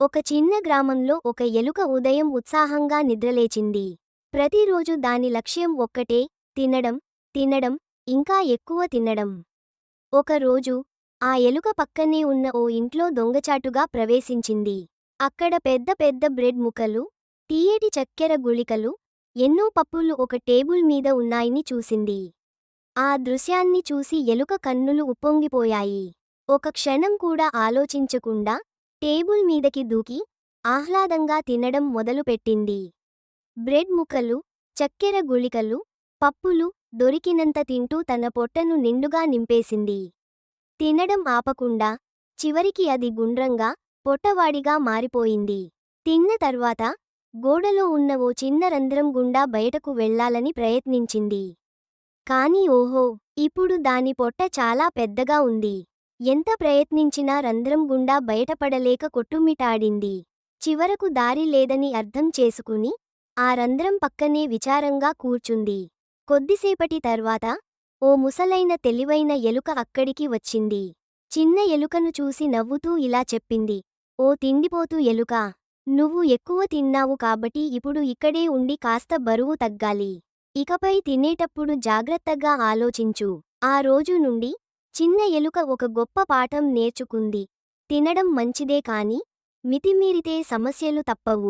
ఒక చిన్న గ్రామంలో ఒక ఎలుక ఉదయం ఉత్సాహంగా నిద్రలేచింది. ప్రతిరోజు దాని లక్ష్యం ఒక్కటే తినడం తినడం ఇంకా ఎక్కువ తినడం. ఒకరోజు ఆ ఎలుక పక్కనే ఉన్న ఓ ఇంట్లో దొంగచాటుగా ప్రవేశించింది. అక్కడ పెద్ద పెద్ద బ్రెడ్ ముక్కలు తీయటి చక్కెర గుళికలు ఎన్నో పప్పులు ఒక టేబుల్ మీద ఉన్నాయని చూసింది. ఆ దృశ్యాన్ని చూసి ఎలుక కన్నులు ఉప్పొంగిపోయాయి. ఒక క్షణం కూడా ఆలోచించకుండా టేబుల్ మీదకి దూకి ఆహ్లాదంగా తినడం మొదలుపెట్టింది. బ్రెడ్ ముక్కలు చక్కెర గుళికలు పప్పులు దొరికినంత తింటూ తన పొట్టను నిండుగా నింపేసింది. తినడం ఆపకుండా చివరికి అది గుండ్రంగా పొట్టవాడిగా మారిపోయింది. తిన్న తర్వాత గోడలో ఉన్న ఓ చిన్న రంధ్రం గుండా బయటకు వెళ్ళాలని ప్రయత్నించింది. కాని ఓహో! ఇప్పుడు దాని పొట్ట చాలా పెద్దగా ఉంది. ఎంత ప్రయత్నించినా రంధ్రం గుండా బయటపడలేక కొట్టుమిటాడింది. చివరకు దారి లేదని అర్థం చేసుకుని ఆ రంధ్రం పక్కనే విచారంగా కూర్చుంది. కొద్దిసేపటి తర్వాత ఓ ముసలైన తెలివైన ఎలుక అక్కడికి వచ్చింది. చిన్న ఎలుకను చూసి నవ్వుతూ ఇలా చెప్పింది. ఓ తిండిపోతూ ఎలుక నువ్వు ఎక్కువ తిన్నావు కాబట్టి ఇప్పుడు ఇక్కడే ఉండి కాస్త బరువు తగ్గాలి. ఇకపై తినేటప్పుడు జాగ్రత్తగా ఆలోచించు. ఆ రోజు నుండి చిన్న ఎలుక ఒక గొప్ప పాఠం నేర్చుకుంది. తినడం మంచిదే కాని మితిమీరితే సమస్యలు తప్పవు.